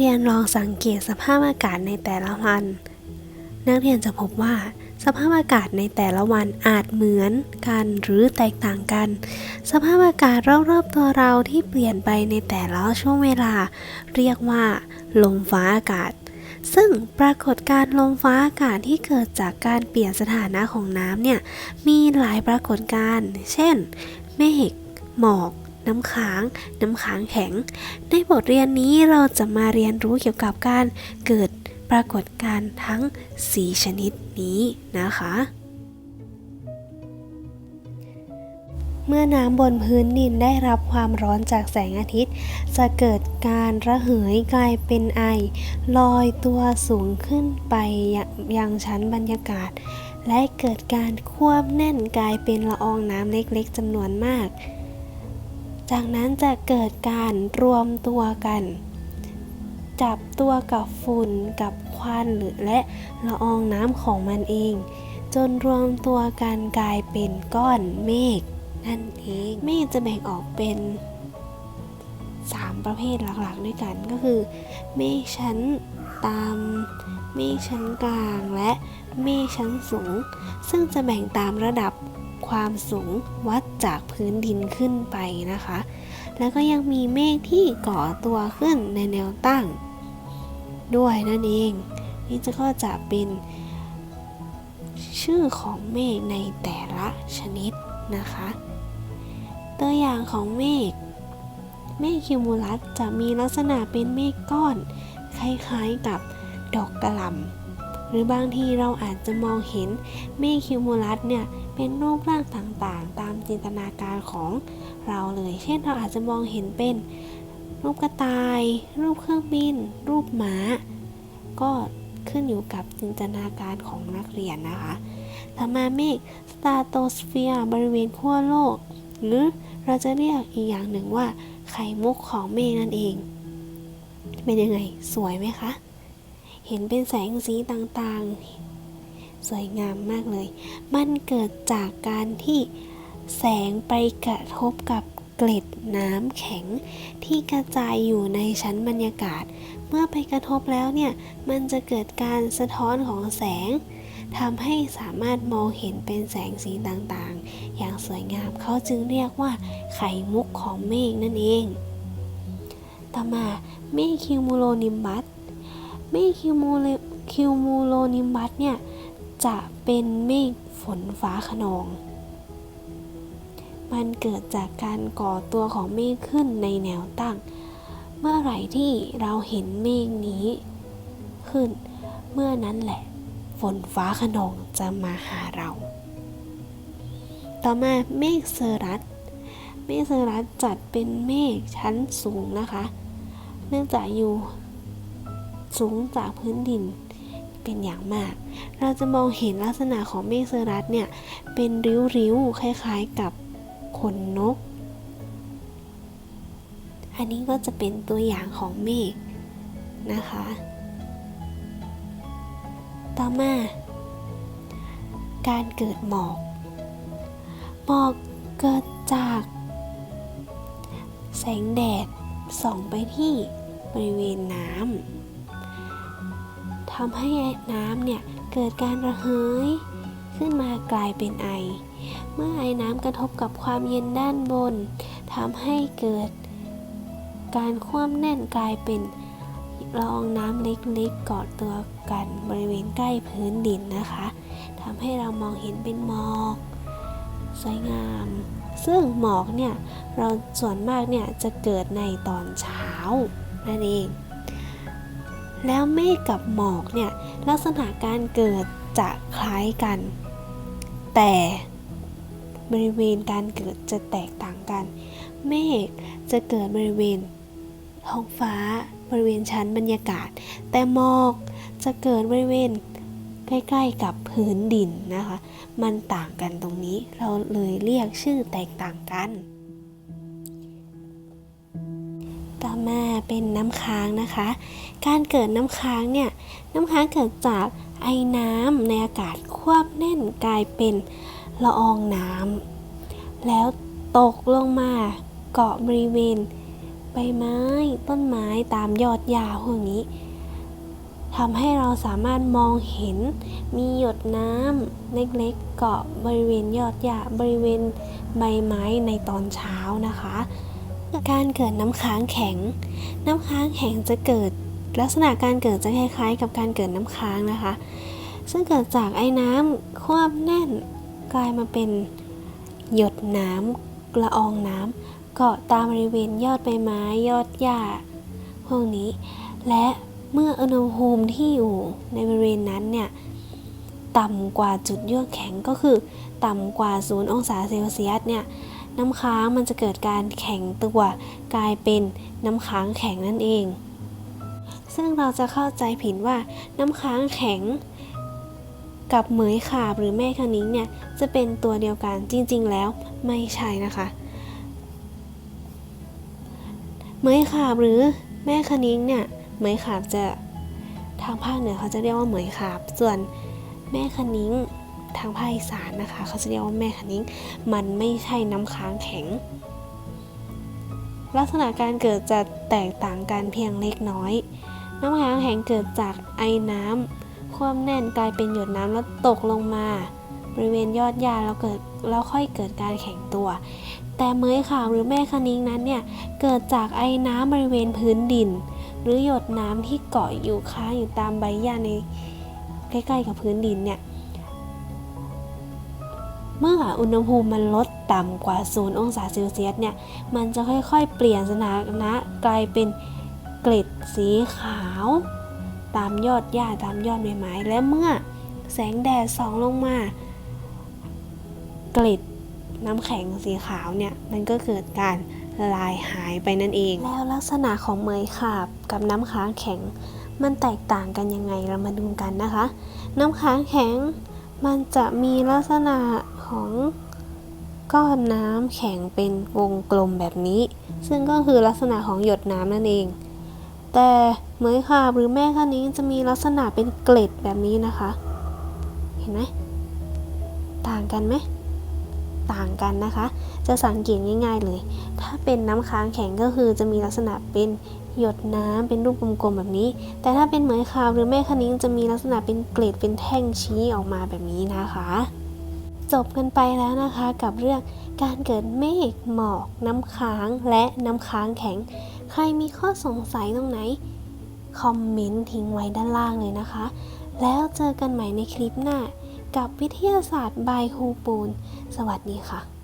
เรียนลองสังเกตสภาพอากาศในแต่ละวัน นักเรียนจะพบว่าสภาพอากาศในแต่ละวันอาจเหมือนกันหรือแตกต่างกัน สภาพอากาศรอบๆตัวเราที่เปลี่ยนไปในแต่ละช่วงเวลา เรียกว่า ลมฟ้าอากาศ ซึ่งปรากฏการณ์ลมฟ้าอากาศที่เกิดจากการเปลี่ยนสถานะของน้ำเนี่ย มีหลายปรากฏการณ์ เช่น เมฆ หมอก น้ำค้าง น้ำค้างแข็ง ในบทเรียนนี้เราจะมาเรียนรู้เกี่ยวกับการเกิดปรากฏการณ์ทั้ง 4 ชนิดนี้นะคะ เมื่อน้ำบนพื้นดินได้รับความร้อนจากแสงอาทิตย์ จะเกิดการระเหยกลายเป็นไอ ลอยตัวสูงขึ้นไปยังชั้นบรรยากาศ และเกิดการควบแน่นกลายเป็นละอองน้ำเล็กๆจำนวนมาก จากนั้นจะเกิดการรวมตัวกัน จับตัวกับฝุ่นกับควันหรือและละอองน้ำของมันเอง จนรวมตัวกันกลายเป็นก้อนเมฆนั่นเองเมฆจะแบ่งออกเป็น 3 ประเภทหลักๆ ด้วยกันก็คือ เมฆชั้นต่ำเมฆชั้นกลางและเมฆชั้นสูง ซึ่งจะแบ่งตามระดับ ความสูงวัดจากพื้นดินขึ้นไปนะคะ แล้วก็ยังมีเมฆที่ก่อตัวขึ้นในแนวตั้ง ด้วยนั่นเอง นี่จะก็จะเป็นชื่อของเมฆในแต่ละชนิดนะคะ ตัวอย่างของเมฆเมฆคิวมูลัสจะมีลักษณะเป็นเมฆก้อน คล้ายๆกับดอกกระหล่ำ หรือบางทีเราอาจจะมองเห็นเมฆคิวมูลัสเนี่ยเป็นรูปร่างต่างๆ ตามจินตนาการของเราเลย เช่นเราอาจจะมองเห็นเป็นรูปกระต่าย รูปเครื่องบิน รูปหมา ก็ขึ้นอยู่กับจินตนาการของนักเรียนนะคะต่อมาเมฆสตาร์โตสเฟียร์บริเวณขั้วโลก หรือเราจะเรียกอีกอย่างหนึ่งว่าไข่มุกของเมฆนั่นเอง เป็นยังไง สวยไหมคะ เห็นเป็นแสงสีต่างๆ สวยงามมากเลย มันเกิดจากการที่แสงไปกระทบกับเกล็ดน้ำแข็ง ที่กระจายอยู่ในชั้นบรรยากาศ เมื่อไปกระทบแล้วเนี่ย มันจะเกิดการสะท้อนของแสงทำให้สามารถมองเห็นเป็นแสงสีต่างๆ อย่างสวยงามเขาจึงเรียกว่าไข่มุกของเมฆนั่นเอง ต่อมาเมฆคิวมูโลนิมบัส เมฆคิวมูโลคิวมูโลนิมบัสเนี่ย จะเป็นเมฆฝนฟ้าขนอง มันเกิดจากการก่อตัวของเมฆขึ้นในแนวตั้ง เมื่อไหร่ที่เราเห็นเมฆนี้ขึ้น เมื่อนั้นแหละ ฝนฟ้าขนองจะมาหาเรา ต่อมาเมฆเซอรัสเมฆเซอรัสจัดเป็นเมฆชั้นสูงนะคะ เนื่องจากอยู่ สูงจากพื้นดินเป็นอย่างมาก เราจะมองเห็นลักษณะของเมฆเซอรัสเนี่ย เป็นริ้วๆ คล้ายๆกับขนนก อันนี้ก็จะเป็นตัวอย่างของเมฆนะคะ ต่อมา การเกิดหมอก หมอกเกิดจาก แสงแดดส่องไปที่บริเวณน้ำ ทำให้น้ำเนี่ยเกิดการระเหยขึ้นมากลายเป็นไอ เมื่อไอน้ำกระทบกับความเย็นด้านบนทำให้เกิดการคว่ำแน่นกลายเป็นละอองน้ำเล็กๆเกาะตัวกันบริเวณใกล้พื้นดินนะคะทำให้เรามองเห็นเป็นหมอก สวยงาม ซึ่งหมอกเนี่ยเราส่วนมากเนี่ยจะเกิดในตอนเช้านั่นเอง แล้วเมฆกับหมอกเนี่ยลักษณะการเกิดจะคล้ายกัน แต่บริเวณการเกิดจะแตกต่างกัน เมฆจะเกิดบริเวณท้องฟ้าบริเวณชั้นบรรยากาศ แต่หมอกจะเกิดบริเวณใกล้ๆกับพื้นดินนะคะ มันต่างกันตรงนี้เราเลยเรียกชื่อแตกต่างกัน ต่อมาเป็นน้ำค้างนะคะ การเกิดน้ำค้างเนี่ยน้ำค้างเกิดจากไอ้น้ำในอากาศควบแน่นกลายเป็นละอองน้ำแล้วตกลงมาเกาะบริเวณ ใบไม้ต้นไม้ตามยอดหญ้าพวกนี้ทำให้เราสามารถมองเห็นมีหยดน้ำเล็กๆเกาะบริเวณยอดหญ้าบริเวณใบไม้ในตอนเช้านะคะ การเกิดน้ำค้างแข็ง น้ำค้างแข็งจะเกิดลักษณะการเกิดจะคล้ายๆ กับการเกิดน้ำค้างนะคะ ซึ่งเกิดจากไอ้น้ำควบแน่นกลายมาเป็นหยดน้ำละอองน้ำเกาะตามบริเวณยอดใบไม้ยอดหญ้าพวกนี้ และเมื่ออุณหภูมิที่อยู่ในบริเวณนั้นเนี่ยต่ำกว่าจุดเยือกแข็งก็คือ ต่ำกว่า 0 องศาเซลเซียสเนี่ย น้ำค้างมันจะเกิดการแข็งตัวกลายเป็นน้ำค้างแข็งนั่นเอง ซึ่งเราจะเข้าใจผิดว่าน้ำค้างแข็งกับเหมยขาบหรือแม่คณิ้งเนี่ยจะเป็นตัวเดียวกันจริงๆ แล้วไม่ใช่นะคะ เหมยขาบหรือแม่คณิ้งเนี่ยเหมยขาบจะทางภาคเหนือเขาจะเรียกว่าเหมยขาบ ส่วนแม่คณิ้ง ทางภาคอีสานนะคะ เขาจะเรียกว่าแม่คณิ้ง มันไม่ใช่น้ำค้างแข็ง ลักษณะการเกิดจะแตกต่างกันเพียงเล็กน้อย น้ำค้างแข็งเกิดจากไอ้น้ำความแน่นกลายเป็นหยดน้ำแล้วตกลงมาบริเวณยอดหญ้าแล้วเกิดแล้วค่อยเกิดการแข็งตัว แต่เมยขาวหรือแม่คณิ้งนั้นเนี่ยเกิดจากไอ้น้ำบริเวณพื้นดิน หรือหยดน้ำที่เกาะอยู่ค้างอยู่ตามใบหญ้าในใกล้ๆกับพื้นดินเนี่ย เมื่ออุณหภูมิมันลดต่ำกว่า 0 องศาเซลเซียสเนี่ย มันจะค่อยๆ เปลี่ยนสถานะกลายเป็นเกล็ดสีขาว ตามยอดหญ้าตามยอดใบไม้ และเมื่อแสงแดดส่องลงมา เกล็ดน้ำแข็งสีขาวเนี่ย มันก็เกิดการลายหายไปนั่นเอง แล้วลักษณะของเมยขาบกับน้ำค้างแข็ง มันแตกต่างกันยังไงเรามาดูกันนะคะ น้ำค้างแข็งมันจะมีลักษณะ ของก้อนน้ำแข็งเป็นวงกลมแบบนี้ ซึ่งก็คือลักษณะของหยดน้ำนั่นเอง แต่เหมยขาบหรือแม่คะนิ้งจะมีลักษณะเป็นเกล็ดแบบนี้นะคะ เห็นไหมต่างกันไหมต่างกันนะคะ จะสังเกตง่ายๆเลย ถ้าเป็นน้ำค้างแข็งก็คือจะมีลักษณะเป็นหยดน้ำเป็นรูปกลมๆแบบนี้ แต่ถ้าเป็นเหมยขาวหรือแม่คะนิ้งจะมีลักษณะเป็นเกล็ดเป็นแท่งชี้ออกมาแบบนี้นะคะ จบกันไปแล้วนะคะกับเรื่องการเกิดเมฆหมอก น้ำค้างและน้ำค้างแข็ง ใครมีข้อสงสัยตรงไหน คอมเมนต์ทิ้งไว้ด้านล่างเลยนะคะ แล้วเจอกันใหม่ในคลิปหน้า กับวิทยาศาสตร์บายครูปูน สวัสดีค่ะ